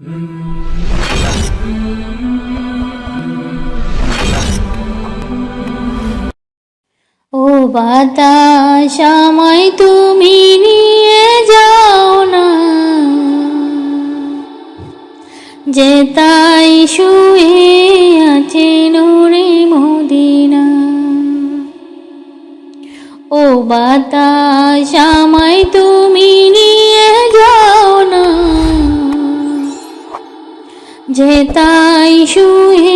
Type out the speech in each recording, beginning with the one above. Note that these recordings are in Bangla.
ও বাতাস তুমি নিয়ে যাও না। যে তাই শুয়ে আছে নূরে মদিনা। ও বাতাস তাই শুয়ে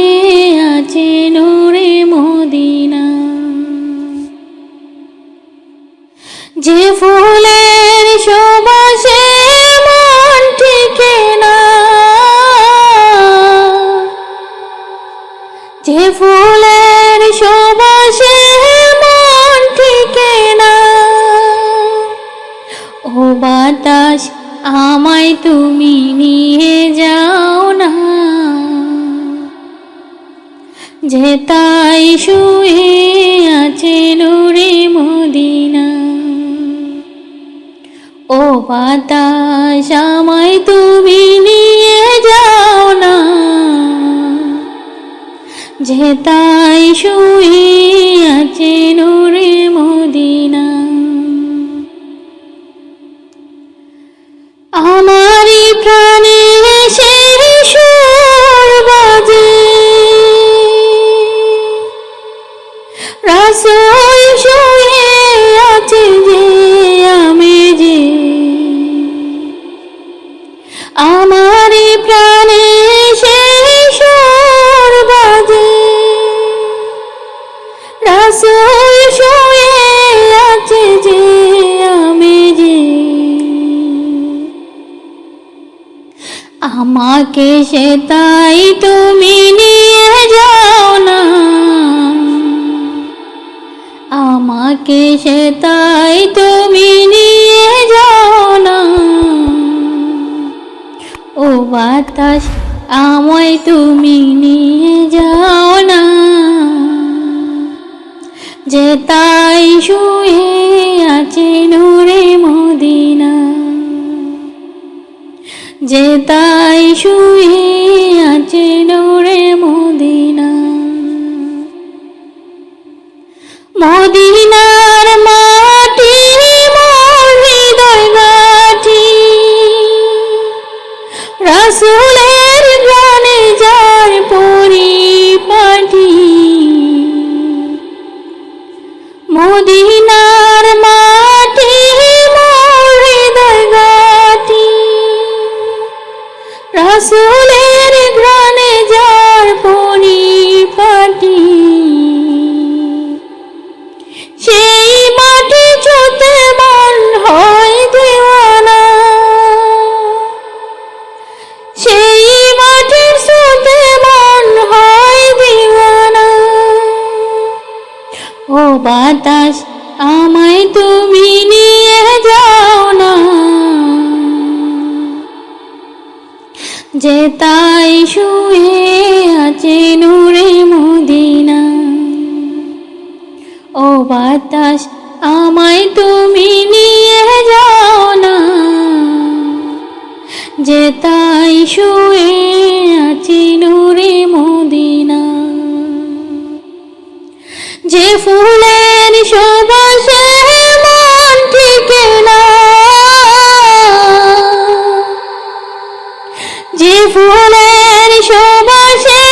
যে তাই শুয়ে আছে নূরে মদিনা। ও বাতাস আমায় তুমি নিয়ে যাও না। যে তাই শুয়ে আছে নূরে মদিনা। আমি যে। আমারই প্রাণে সে সুর বাজে। রাসূল শুয়ে আছে আমি আমাকে সে তাই তুমি নিয়ে আমাকে সে তাই তুমি নিয়ে যাও না। ও বাতাস, আমায় তুমি নিয়ে যাও না। যে তাই শুয়ে আছে নূরে মদিনা যে তাই শুয়ে আছে নূরে মদিনা মদিনার মাটি, মোর হৃদয় গাঠি রাসুলের গানে যার পরিপাটি। মদিনার মাটি, মোর হৃদয় গাঠি রাসুলের বাতাস আমায় তুমি নিয়ে যাও না। যে তাই শুয়ে আছে নূরে মদিনা। ও বাতাস আমায় তুমি নিয়ে যাও না। যে তাই শুয়ে আছে নূরে মদিনা। যে ফুলের সুবাসে মন টিকে না, যে ফুলের সুবাসে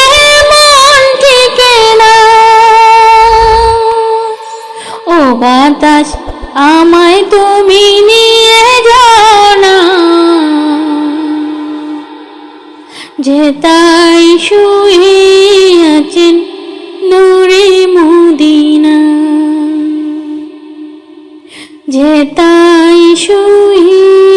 মন টিকে না। ও বাতাস, আমায় তুমি নিয়ে যাও না। যে তাই শুয়ে আছেন নূরে তাই শুয়ে